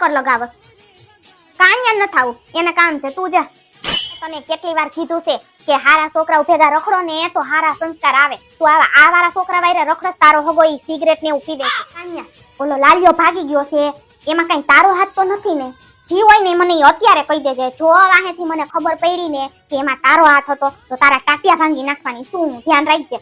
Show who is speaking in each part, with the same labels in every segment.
Speaker 1: ચક્કર લગાવસ. કાંઈ ન થાવું એને કામ છે, તું જા. તને કેટલી વાર કીધું છે કે હારા છોકરા ભેગા રખડો ને તો હારા સંસ્કાર આવે. તું આવા આ વાળા છોકરા વાયરે રખડસ, તારો હગો ઈ સિગરેટ ને એવું પીવે કાન્યા ઓલો લાલિયો ભાગી ગયો છે. એમાં કઈ તારો હાથ તો નથી ને. જી હોય ને મને અત્યારે કહી દેજે. જો વાહેથી મને ખબર પડી ને કે એમાં તારો હાથ હતો, તો તારા ટાટિયા ભાંગી નાખવાની શું? ધ્યાન રાખજે.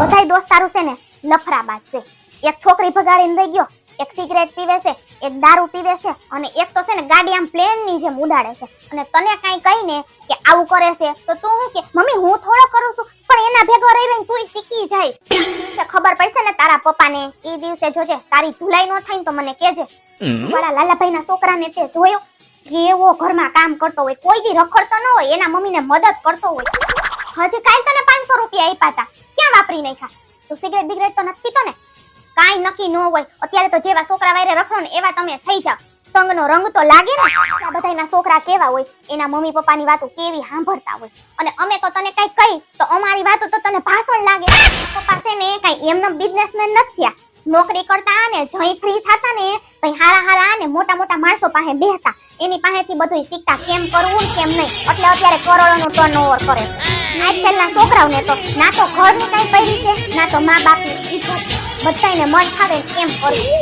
Speaker 1: બધાય દોસ્તારું છે ને લફરાબાજ છે. એક છોકરી ભગાડીને રહી ગયો. એક સિગરેટ પીવે છે એક દારૂ પીવે છે અને એક તો છે ને ગાડી આમ પ્લેનની જેમ ઉડાડે છે. અને તને કાંઈ કહીને કે આવું કરે છે તો તું શું કે મમ્મી હું થોડો કરું છું પણ એના ભેગો રહી રહીને તું શીખી જાય. દિવસે ખબર પડશે ને તારા પપ્પાને એ દિવસે જોજે તારી ધુલાઈ ન થાય ને તો મને કહેજે. મારા લાલાભાઈ ના છોકરાને તે જોયો કેવો ઘરમાં કામ કરતો હોય કોઈ દી રખડતો ન હોય એના મમ્મીને મદદ કરતો હોય. હજી કાલ તને પાંચસો રૂપિયા આપ્યા હતા ક્યાં વાપરી નાખ્યા? તું સિગરેટ બિગરેટ તો નથી પીતો ને? કાંઈ નક્કી ન હોય, અત્યારે તો જેવા છોકરા વાયરે રખડો ને એવા તમે થઈ જાવ સંગનો રંગ તો લાગે ને આ બધાના છોકરા કેવા હોય, એના મમ્મી પપ્પાની વાતો કેવી સાંભળતા હોય. અને અમે તો તને કઈ કહી, તો અમારી વાતો તો તને ભાષણ લાગે. પપ્પા છે ને, કઈ એમનો બિઝનેસમેન નથી નોકરી કરતા ને જઈ ફ્રી થતા ને કઈ હારા હારા ને, મોટા મોટા માણસો પાસે બેહતા. એની પાસેથી બધું શીખતા કેમ કરવું કેમ નહીં. એટલે અત્યારે કરોડોનું ટર્નઓવર કરે છે. આજકાલના છોકરાઓને તો, ના તો ઘરની કઈ પડી છે, ના તો મા બાપની ઇજ્જત બધાયને મન ને એમ કરવું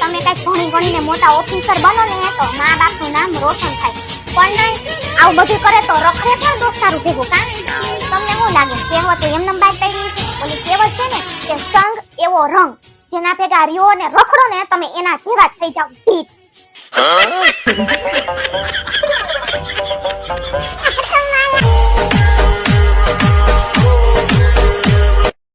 Speaker 1: તમે કઈ ભણી ગણીને મોટા ઓફિસર બનો ને તો મા બાપનું નામ રોશન થાય. પણ નહીં, આવું બધું કરે તો રખડે પણ દોસ્તારું ભેગું, કા? તમને શું લાગે? કહેવત એમને બાદ પડી ઓલી કહેવત છે ને કે સંગ એવો રંગ, જેના ભેગા રહ્યો ને રખડો ને તમે એના જેવા જ થઈ જાવ ઢીપ